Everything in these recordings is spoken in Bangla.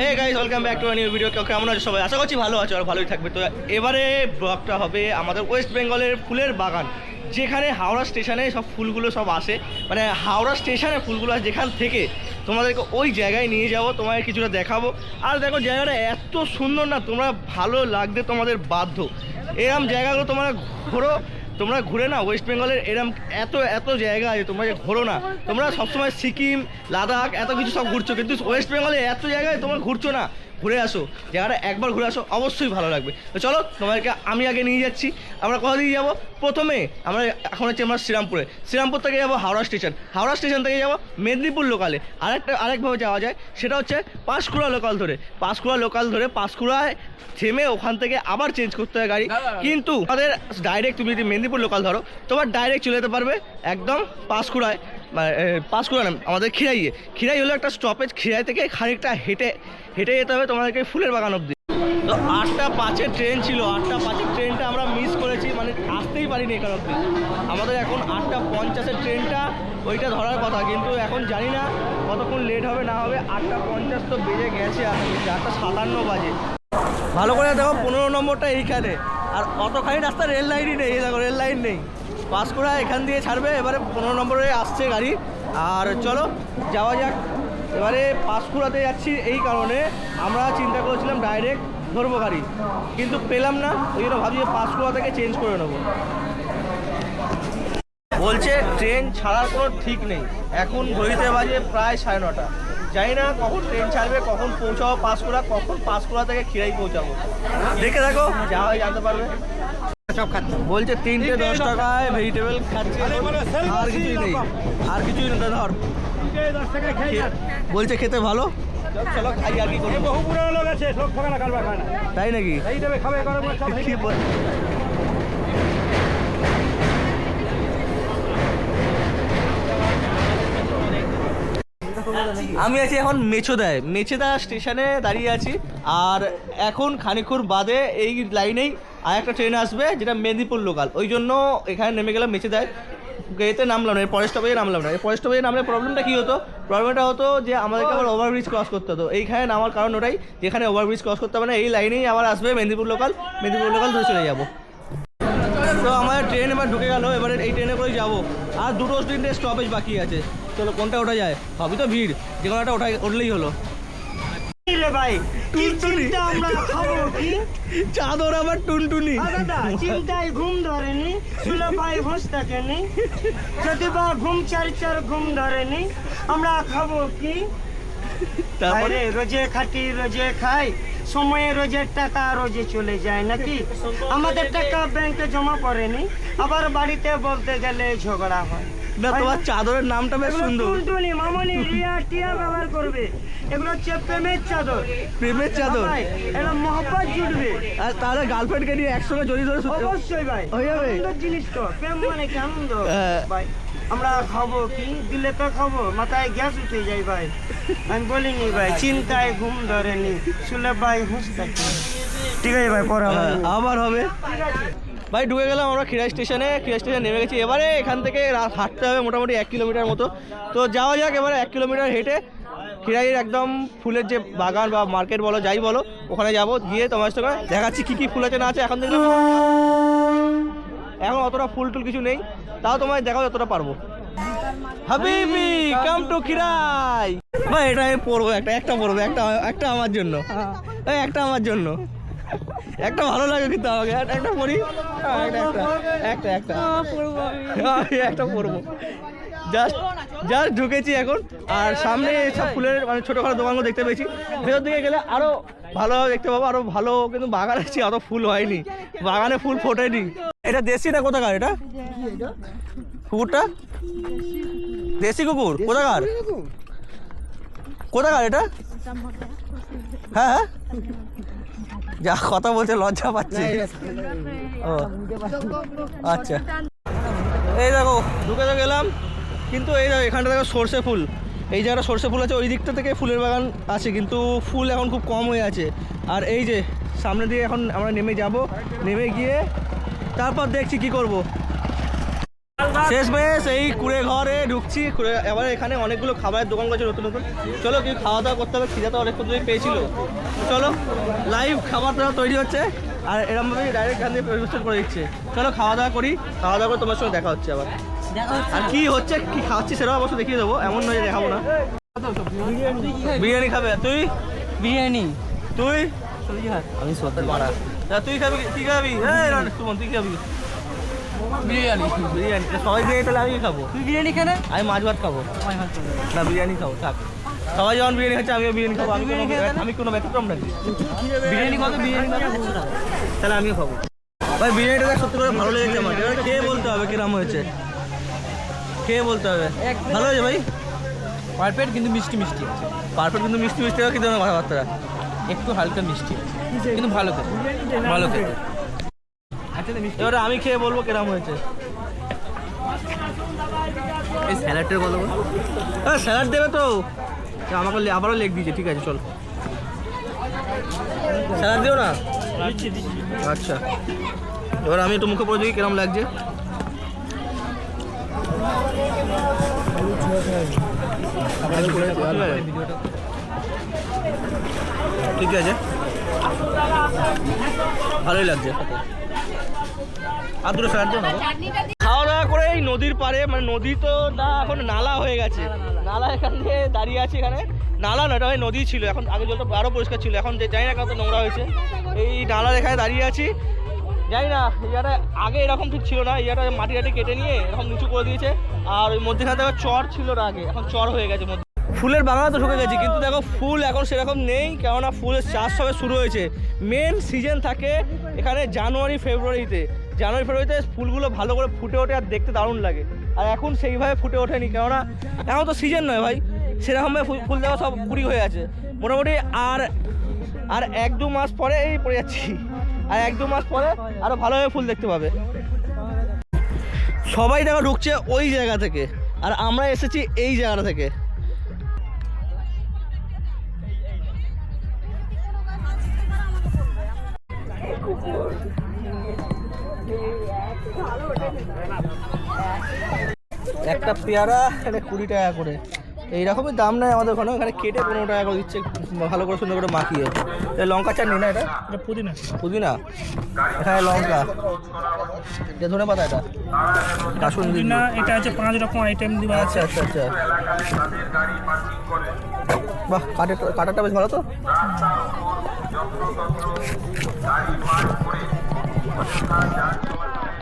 Hey guys welcome back to new video কেমন আছো সবাই? আশা করছি ভালো আছো আর ভালোই থাকবে। তো এবারে ব্লগটা হবে আমাদের ওয়েস্ট বেঙ্গলের ফুলের বাগান। যেখানে হাওড়া স্টেশনে সব ফুলগুলো সব আসে। মানে হাওড়া স্টেশনে ফুলগুলো আসে যেখান থেকে তোমাদেরকে ওই জায়গায় নিয়ে যাব তোমাদের কিছুটা দেখাবো। আর দেখো জায়গাটা এত সুন্দর না, তোমরা ভালো লাগতে তোমাদের বাধ্য। এরম জায়গাগুলো তোমরা ঘোরো তোমরা ঘুরে না ওয়েস্ট বেঙ্গলের এরম এত এত জায়গা আছে, তোমরা যে ঘোরো না। তোমরা সবসময় সিকিম, লাদাখ, এত কিছু সব ঘুরছো, কিন্তু ওয়েস্ট বেঙ্গলে এত জায়গায় তোমরা ঘুরছো না। ঘুরে আসো জায়গাটা একবার ঘুরে আসো অবশ্যই ভালো লাগবে। তো চলো তোমাদেরকে আমি আগে নিয়ে যাচ্ছি। আমরা কোথা দিয়ে যাব? প্রথমে আমরা এখন হচ্ছে আমরা শ্রীরামপুরে। শ্রীরামপুর থেকে যাব হাওড়া স্টেশন। হাওড়া স্টেশন থেকে যাব মেদিনীপুর লোকালে আরেকটা আরেকভাবে যাওয়া যায় সেটা হচ্ছে পাঁশকুড়া লোকাল ধরে। পাঁশকুড়া লোকাল ধরে পাঁশকুড়ায় থেমে ওখান থেকে আবার চেঞ্জ করতে হয় গাড়ি। কিন্তু তাদের ডাইরেক্ট তুমি যদি মেদিনীপুর লোকাল ধরো তোমার ডাইরেক্ট চলে যেতে পারবে একদম পাঁশকুড়ায়। মানে, করে পাঁশকুড়া না আমাদের খিরাইয়ে খিরাই হলো একটা স্টপেজ খিরাই থেকে খানিকটা হেঁটে হেঁটে যেতে হবে তোমাদেরকে ফুলের বাগান অবধি। তো আটটা পাঁচের ট্রেন ছিল আটটা পাঁচের ট্রেনটা আমরা মিস করেছি মানে আসতেই পারিনি এখান অব্দি আমাদের এখন আটটা পঞ্চাশের ট্রেনটা ওইটা ধরার কথা কিন্তু এখন জানি না কতক্ষণ লেট হবে না হবে আটটা পঞ্চাশ তো বেজে গেছে আর আটটা সাতান্ন বাজে। ভালো করে দেখো পনেরো নম্বরটা এইখানে। আর অতখানি রাস্তা রেল লাইনই নেই দেখো রেল লাইন নেই। পাঁশকুড়া এখান দিয়ে ছাড়বে, এবারে পনেরো নম্বরে আসছে গাড়ি। আর চলো, যাওয়া যাক। এবারে পাঁশকুড়াতে যাচ্ছি এই কারণে। আমরা চিন্তা করেছিলাম ডাইরেক্ট ধরবো গাড়ি, কিন্তু পেলাম না, ওই জন্য ভাবছি যে পাঁশকুড়া থেকে চেঞ্জ করে নেব। বলছে ট্রেন ছাড়ার কোনো ঠিক নেই। এখন ঘড়িতে বাজে প্রায় সাড়ে নটা। জানি না কখন ট্রেন ছাড়বে, কখন পৌঁছাবো পাঁশকুড়া কখন পাঁশকুড়া থেকে খিরাই পৌঁছাবো। দেখে দেখো যা হয় জানতে পারবে। সব খাচ্ছে। বলছে তিনটে দশ টাকায় ভেজিটেবল খাচ্ছে। আর কিছুই নেই। আর কিছুই নেই ধর। বলছে খেতে ভালো? চলো খাই আর কি করব। বহু পুরনো লোক আছে সব খানা কারবার খায় না। তাই নাকি? খাবে আমি আছি এখন মেছোদায়। মেছেদা স্টেশনে দাঁড়িয়ে আছি। আর এখন খানিক্ষণ বাদে এই লাইনেই আর একটা ট্রেন আসবে যেটা মেদিনীপুর লোকাল ওই জন্য এখানে নেমে গেলাম মেছেদায় এতে নামলাম না পরের স্টপেজে নামলাম না। এর পরের স্টপেজে নামলে প্রবলেমটা কী হতো? প্রবলেমটা হতো যে আমাদেরকে আবার ওভারব্রিজ ক্রস করতে হতো। এইখানে নামার কারণ ওটাই, যেখানে ওভারব্রিজ ক্রস করতে হবে না এই লাইনেই আবার আসবে মেদিনীপুর লোকাল মেদিনীপুর লোকাল ধরে চলে যাব। তো আমাদের ট্রেন এবার ঢুকে গেল, এবারে এই ট্রেনে করেই যাব। আর দুটো তিনটে স্টপেজ বাকি আছে। চলো কোনটা ওঠা যায়? সবই তো ভিড়। যে কোনো একটা ওঠা উঠলেই হলো। রে ভাই টুনটুনি। আমরা খাব কি? চাদর আবার টুনটুনি। দাদা চিন্তায় ঘুম ধরেনি শুলে পাই ঘুষ থাকেনি। যদি বা ঘুম চার চার ঘুম ধরেনি আমরা খাব কি? তারপরে? রোজে খাটি রোজে খাই। সময়ে রোজের টাকা রোজে চলে যায় নাকি? আমাদের টাকা ব্যাংকে জমা পড়েনি আবার বাড়িতে বলতে গেলে ঝগড়া হয়। না তোমার চাদরের নামটা বেশ সুন্দর। টুনটুনি মামনি রিয়া টিয়া ব্যবহার করবে। এগুলো হচ্ছে প্রেমের চাদর। প্রেমের চাদর? এটা মহব্বত জুটবে। আর তাহলে গার্লফ্রেন্ডকে নিয়ে একসঙ্গে জড়িয়ে ধরে অবশ্যই ভাই হয়ে যাবে? আনন্দের জিনিস তো প্রেম মানে কি আনন্দ? হ্যাঁ। ভাই আমরা খাব কি? দিলে তো খাব মাথায় গ্যাস উঠে যায় ভাই। আমি বলিনি ভাই চিন্তায় ঘুম ধরেনি শুলে ভাই হুঁশ থাকে ঠিক আছে ভাই পরে আবার হ্যাঁ, আবার হবে। ঠিক আছে। ভাই ঢুকে গেলাম আমরা খিরাই স্টেশনে। খিরাই স্টেশনে নেমে গেছি। এবারে এখান থেকে হাঁটতে হবে মোটামুটি এক কিলোমিটার মতো। তো যাওয়া যাক এবারে এক কিলোমিটার হেঁটে খিরাইয়ের একদম ফুলের যে বাগান বা মার্কেট বলো যাই বলো ওখানে যাব। গিয়ে তোমার সঙ্গে দেখাচ্ছি কী কী ফুল আছে না আছে এখন থেকে এখন অতটা ফুল টুল কিছু নেই। তাও তোমায় দেখাও যতটা পারব। হাবিবি কাম টু খিরাই ভাই এটা আমি পরবো একটা একটা পরবো একটা একটা আমার জন্য। এই একটা আমার জন্য। একটা ভালো লাগে কিন্তু আমাকে। একটা- হ্যাঁ, একটা একটা একটা পরবো জাস্ট জাস্ট ঢুকেছি এখন। আর সামনে সব ফুলের মানে ছোটোখাটো দোকানগুলো দেখতে পেয়েছি। ভেতর দিকে গেলে আরও ভালোভাবে দেখতে পাবো। আরও ভালো কিন্তু বাগান আছে অত ফুল হয়নি। বাগানে ফুল ফোটেনি। এটা দেশি না কোথাকার এটা? কুকুরটা? দেশি কুকুর? কোথাকার? কোথাকার এটা? হ্যাঁ হ্যাঁ। যা কথা বলছে লজ্জা পাচ্ছি। ও আচ্ছা। এই দেখো ঢুকে তো গেলাম কিন্তু এই দেখো এখানটা দেখো সর্ষে ফুল। এই জায়গাটা সর্ষে ফুল আছে ওই দিকটা থেকে ফুলের বাগান আছে কিন্তু ফুল এখন খুব কম হয়ে আছে। আর এই যে সামনে দিয়ে এখন আমরা নেমে যাব নেমে গিয়ে তারপর দেখছি কি করব। শেষমেশ এই কুড়ে ঘরে ঢুকছি এবার এখানে অনেকগুলো খাবারের দোকান করেছে নতুন নতুন। চলো কি খাওয়া দাওয়া করতে হবে খিদা তো অনেকক্ষণ ধরেই পেয়েছিল। চলো লাইভ খাবার দাওয়া তৈরি হচ্ছে আর এরমভাবে ডাইরেক্ট গান দিয়ে পরিবেশন করে দিচ্ছে। চলো খাওয়া দাওয়া করি খাওয়া দাওয়া করে তোমার সঙ্গে দেখা হচ্ছে আবার। আর কি হচ্ছে কি খাচ্ছি সেটাও অবশ্য দেখিয়ে দেবো এমন নয় দেখাবো না। বিরিয়ানি খাবে তুই? বিরিয়ানি। তুই? আমি সত্যি তুই খাবি কি- তুই খাবি? তুই খাবি। বিরিয়ানি। বিরিয়ানি। সবাই দিয়ে তাহলে আমি খাব। তুই বিরিয়ানি কেন আমি মাছ ভাত খাব। না বিরিয়ানি খাব থাক। সবাই যখন বিরিয়ানি খাচ্ছে আমিও বিরিয়ানি খাব। আমি কোনো আমি কোনো ব্যতিক্রম নাকি বিরিয়ানি কত বিরিয়ানি তাহলে আমিও খাব। ভাই বিরিয়ানিটা সত্যি করে ভালো লেগেছে আমার। এবার খেয়ে বলতে হবে কিরম হয়েছে। খেয়ে বলতে হবে। ভালো হয়েছে ভাই? পারফেক্ট কিন্তু মিষ্টি মিষ্টি আছে। পারফেক্ট কিন্তু মিষ্টি মিষ্টি কিন্তু কথাবার্তা একটু হালকা মিষ্টি কিন্তু ভালো খেতে। ভালো খেতে। এবারে আমি খেয়ে বলব কিরম হয়েছে। এই স্যালাডের কথা বল। হ্যাঁ স্যালাড দেবে তো। আমাকে আবারও লেগ দিয়েছে ঠিক আছে চল। স্যালাড দিও না? আচ্ছা। এবার আমি একটু মুখে পড়ে দেখি কিরম লাগছে। ঠিক আছে। ভালোই লাগছে। আর খাওয়া দাওয়া করে এই নদীর পাড়ে মানে নদী তো না এখন নালা হয়ে গেছে। নালা এখান দিয়ে দাঁড়িয়ে আছে এখানে। নালা না ওই নদী ছিল এখন আগে জলটা আরও পরিষ্কার ছিল এখন যে জানি না কত নোংরা হয়েছে। এই নালার এখানে দাঁড়িয়ে আছি। জানি না ইয়াটা আগে এরকম ঠিক ছিল না ইয়াটা মাটি টাটি কেটে নিয়ে এরকম নিচু করে দিয়েছে। আর ওই মধ্যেখানে দেখো চর ছিল না আগে এখন চর হয়ে গেছে মধ্যে। ফুলের বাগান তো ঢুকে গেছে কিন্তু দেখো ফুল এখন সেরকম নেই কেননা ফুলের চাষ সবে শুরু হয়েছে। মেন সিজন থাকে এখানে জানুয়ারি, ফেব্রুয়ারিতে। জানুয়ারি, ফেব্রুয়ারিতে ফুলগুলো ভালো করে ফুটে ওঠে আর দেখতে দারুণ লাগে। আর এখন সেইভাবে ফুটে ওঠেনি, কেননা এখন তো সিজন নয় ভাই। সেরকমভাবে ফুল- দেওয়া সব কুড়ি হয়ে আছে। মোটামুটি আর আর এক দু মাস পরে এই পড়ে যাচ্ছি। আর এক দু মাস পরে আরও ভালোভাবে ফুল দেখতে পাবে। সবাই দেখো ঢুকছে ওই জায়গা থেকে। আর আমরা এসেছি এই জায়গাটা থেকে। একটা পেয়ারা এখানে কুড়ি টাকা করে। এইরকমই দাম নেয় আমাদের ওখানে এখানে কেটে পনেরো টাকা করে দিচ্ছে ভালো করে সুন্দর করে মাখিয়ে। লঙ্কা চাটনি না এটা? এটা পুদিনা। পুদিনা? এখানে লঙ্কা। এটা ধনে পাতা এটা? কাসুন না এটা আছে পাঁচ রকম আইটেম দেওয়া আছে। আচ্ছা আচ্ছা আচ্ছা। বাহ কাঠের কাটারটা বেশ ভালো তো।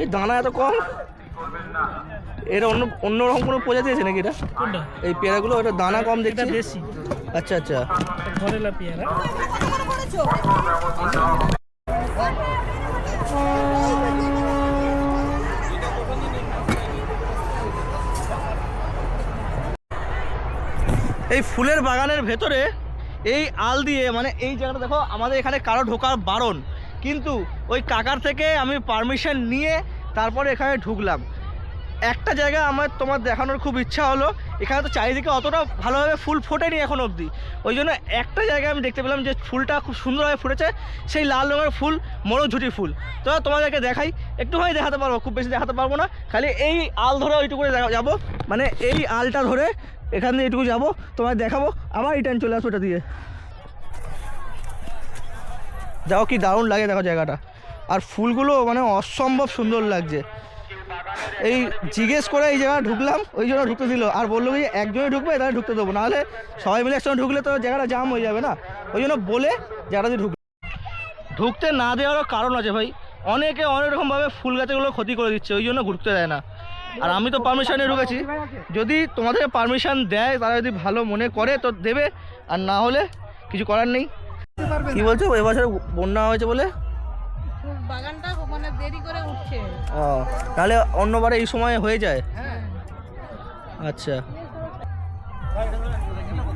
এই দানা এত কম? এটা অন্য অন্য রকম কোনো প্রজাতি আছে নাকি এটা? এই পেয়ারাগুলো এটা দানা কম দেখছি। দেশি। আচ্ছা আচ্ছা। ঘরেলা পেয়ারা। এই ফুলের বাগানের ভেতরে এই আল দিয়ে মানে এই জায়গাটা দেখো, আমাদের এখানে কারও ঢোকার বারণ। কিন্তু ওই কাকার থেকে আমি পারমিশন নিয়ে তারপরে এখানে ঢুকলাম। একটা জায়গা আমার তোমার দেখানোর খুব ইচ্ছা হলো। এখানে তো চারিদিকে অতটা ভালোভাবে ফুল ফোটেনি এখন অবধি। ওই জন্য একটা জায়গায় আমি দেখতে পেলাম যে ফুলটা খুব সুন্দরভাবে ফুটেছে। সেই লাল রঙের ফুল, মরঝুটি ফুল। তো তোমাদেরকে দেখাই। একটু একটুখানি দেখাতে পারব, খুব বেশি দেখাতে পারব না। খালি এই আল ধরে ওইটুকু যাব। মানে এই আলটা ধরে এখান দিয়ে এইটুকু যাব, তোমায় দেখাবো। আবার রিটার্ন চলে আসব এটা দিয়ে। দেখো কি দারুণ লাগে দেখো জায়গাটা। আর ফুলগুলো মানে অসম্ভব সুন্দর লাগছে। এই জিজ্ঞেস করে এই জায়গায় ঢুকলাম, ওই জন্য ঢুকতে দিল। আর বলল যে একজনে ঢুকবে, তাহলে ঢুকতে দেবো। নাহলে সবাই মিলে একসঙ্গে ঢুকলে তো জায়গাটা জাম হয়ে যাবে না। ওই জন্য বলে জায়গাটা দিয়ে ঢুক ঢুকতে না দেওয়ারও কারণ আছে ভাই। অনেকে অনেক রকমভাবে ফুল গাছগুলো ক্ষতি করে দিচ্ছে, ওই জন্য ঘুরতে দেয় না। আর আমি তো পারমিশন ঢুকেছি। যদি তোমাদের পারমিশন দেয়, তারা যদি ভালো মনে করে, তো দেবে। আর না হলে কিছু করার নেই। কি বলছো? এবছর বন্যা হয়েছে বলে? বাগানটা দেরি করে উঠছে। ও তাহলে অন্যবারে এই সময় হয়ে যায়? হ্যাঁ। আচ্ছা।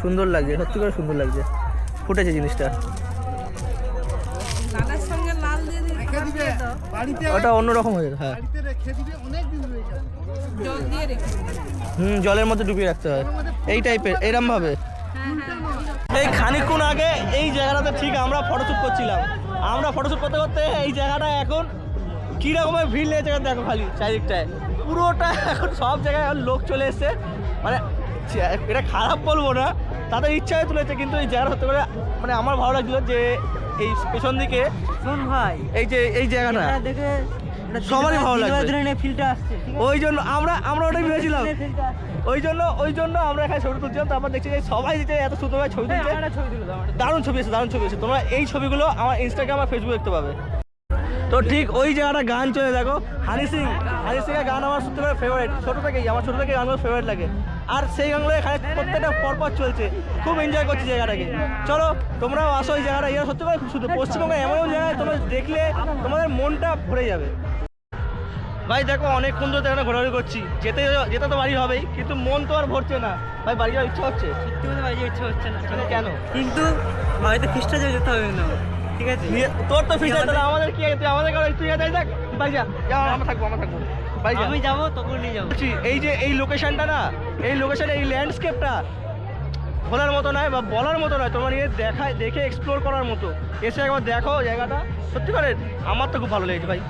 সুন্দর লাগছে সত্যি করে সুন্দর লাগছে। ফুটেছে জিনিসটা। লালের সঙ্গে লাল দিয়ে দিয়ে দাও ওটা অন্যরকম হয়ে হ্যাঁ। জল দিয়ে রেখে হুম জলের মধ্যে ডুবিয়ে রাখতে হয়। এই টাইপের এরম ভাবে। এই খানিকক্ষণ আগে এই জায়গাটাতে ঠিক আমরা ফটোশ্যুট করছিলাম। আমরা ফটোশ্যুট করতে করতে এই জায়গাটা এখন কী রকমের ভিড় লেগেছে দেখো খালি চারিদিকটায়। পুরোটা এখন সব জায়গায় এখন লোক চলে এসছে। মানে এটা খারাপ বলব না তাদের ইচ্ছায় তুলেছে কিন্তু এই জায়গাটা হতে করে মানে আমার ভালো লাগছিল যে এই পেছন দিকে শোন ভাই এই যে এই জায়গাটা। দেখে সবারই ভালো লাগবে। আছে? ওই জন্য আমরা আমরা ওটাই ভেবেছিলাম। ওই জন্য ওই জন্য আমরা এখানে ছবি তুলছিলাম তারপর দেখছি যে সবাই যে এত সুন্দরভাবে ছবি তুলছে। আমার একটা ছবি তুলে দাও, আমার একটা- দারুণ ছবি এসেছে দারুণ ছবি এসেছে। তোমরা এই ছবিগুলো আমার ইনস্টাগ্রাম আর ফেসবুক দেখতে পাবে। তো ঠিক ওই জায়গাটা গান চলে দেখো। হানি সিং হানি সিং এর গান আমার সত্যি করে ফেভারিট ছোটো থেকেই আমার ছোটো থেকে গানগুলো ফেভারিট লাগে। আর সেই গানগুলো এখানে প্রত্যেকটা পরপর চলছে। খুব এনজয় করছি জায়গাটাকে। চলো তোমরাও আসো ওই জায়গাটা। এটা সত্যি করে খুব সুন্দর পশ্চিমবঙ্গে এমন জায়গায় তোমরা দেখলে তোমাদের মনটা ভরে যাবে। ভাই দেখো অনেকক্ষণ ধরে এখানে ঘোরাঘুরি করছি। যেতে যেতে তো বাড়ি হবেই কিন্তু মন তো আর ভরছে না। ভাই বাড়ি যাওয়ার ইচ্ছা হচ্ছে? সত্যি কথা ভাই যে ইচ্ছে হচ্ছে না। কেন? কিন্তু বাড়িতে খ্রিস্টা যেতে হবে না। ঠিক আছে? তোর তো ফিরে তাহলে আমাদের কি আছে? তুই আমাদের কাছে তুই যাই দেখ। বাড়ি যা। আমরা থাকব আমরা থাকব। যা। আমি যাব তখন নিয়ে যাব। এই যে এই লোকেশনটা না এই লোকেশনে এই ল্যান্ডস্কেপটা বলার মতো নয় বা বলার মতো নয় তোমার নিয়ে দেখায় দেখে এক্সপ্লোর করার মতো। এসে একবার দেখো জায়গাটা। সত্যি করে আমার তো খুব ভালো লেগেছে ভাই।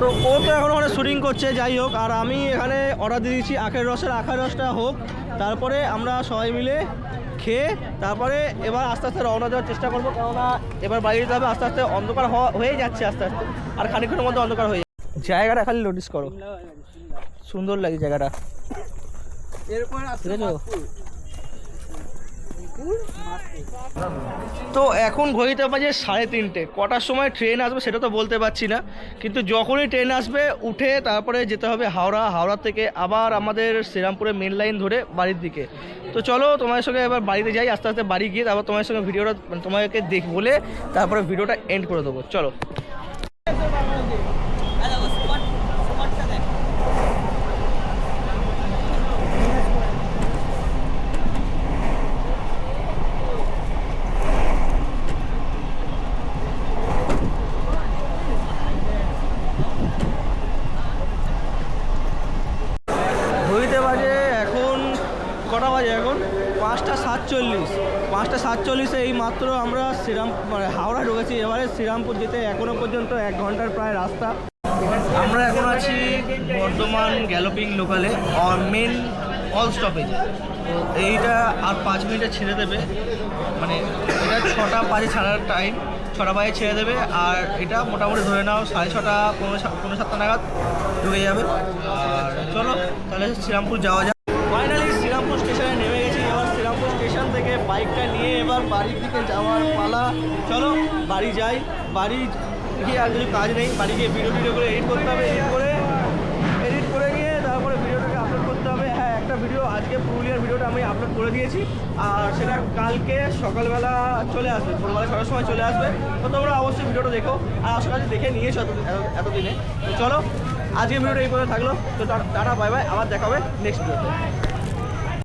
তো ও তো এখন ওখানে শুটিং করছে যাই হোক। আর আমি এখানে অর্ডার দিয়ে দিচ্ছি আখের রসের আখের রসটা হোক। তারপরে আমরা সবাই মিলে খেয়ে তারপরে এবার আস্তে আস্তে রওনা দেওয়ার চেষ্টা করব কেননা এবার বাড়ি যেতে হবে আস্তে আস্তে অন্ধকার হয়ে যাচ্ছে আস্তে আস্তে। আর খানিক্ষণের মধ্যে অন্ধকার হয়ে যাচ্ছে জায়গাটা খালি নোটিস করো। সুন্দর লাগে জায়গাটা। এরপর তো এখন ঘড়িতে বাজে সাড়ে তিনটে। কটার সময় ট্রেন আসবে সেটা তো বলতে পারছি না। কিন্তু যখনই ট্রেন আসবে, উঠে তারপরে যেতে হবে হাওড়া। হাওড়া থেকে আবার আমাদের শ্রীরামপুরে মেন লাইন ধরে বাড়ির দিকে। তো চলো তোমার সঙ্গে এবার বাড়িতে যাই, আস্তে আস্তে বাড়ি গিয়ে তারপর তোমার সঙ্গে ভিডিওটা তোমাকে দেখ বলে তারপরে ভিডিওটা এন্ড করে দেবো। চলো ঘড়িতে বাজে এখন কটা বাজে এখন পাঁচটা সাতচল্লিশ পাঁচটা সাতচল্লিশে এই মাত্র আমরা শ্রীরাম মানে হাওড়া ঢুকেছি, এবারে শ্রীরামপুর যেতে এখনও পর্যন্ত এক ঘণ্টার প্রায় রাস্তা। আমরা এখন আছি বর্ধমান গ্যালোপিং লোকালে মেন অল স্টপেজ তো এইটা আর পাঁচ মিনিটে ছেড়ে দেবে। মানে এটা ছটা বাজে ছাড়ার টাইম ছটা বাজে ছেড়ে দেবে আর এটা মোটামুটি ধরে নাও সাড়ে ছটা পনেরো পনেরো সাতটা নাগাদ ঢুকে যাবে। আর চলো, তাহলে শ্রীরামপুর যাওয়া যাক। বাড়ির দিকে যাওয়ার পালা। চলো, বাড়ি যাই। বাড়ি গিয়ে আর কিছু কাজ নেই। বাড়ি গিয়ে ভিডিও টিডিও করে এডিট করতে হবে এডিট করে এডিট করে গিয়ে তারপরে ভিডিওটাকে আপলোড করতে হবে। হ্যাঁ একটা ভিডিও আজকে পুরুলিয়ার ভিডিওটা আমি আপলোড করে দিয়েছি। আর সেটা কালকে সকালবেলা চলে আসবে, ভোরবেলা ছটার সময় চলে আসবে। তো তোমরা অবশ্যই ভিডিওটা দেখো। আর আশা করি দেখে নিয়েছো এত এত- এতদিনে। তো চলো আজকে ভিডিওটা এই পর্যন্ত থাকল। তো টাটা বাই বাই আবার দেখা হবে নেক্সট ভিডিওতে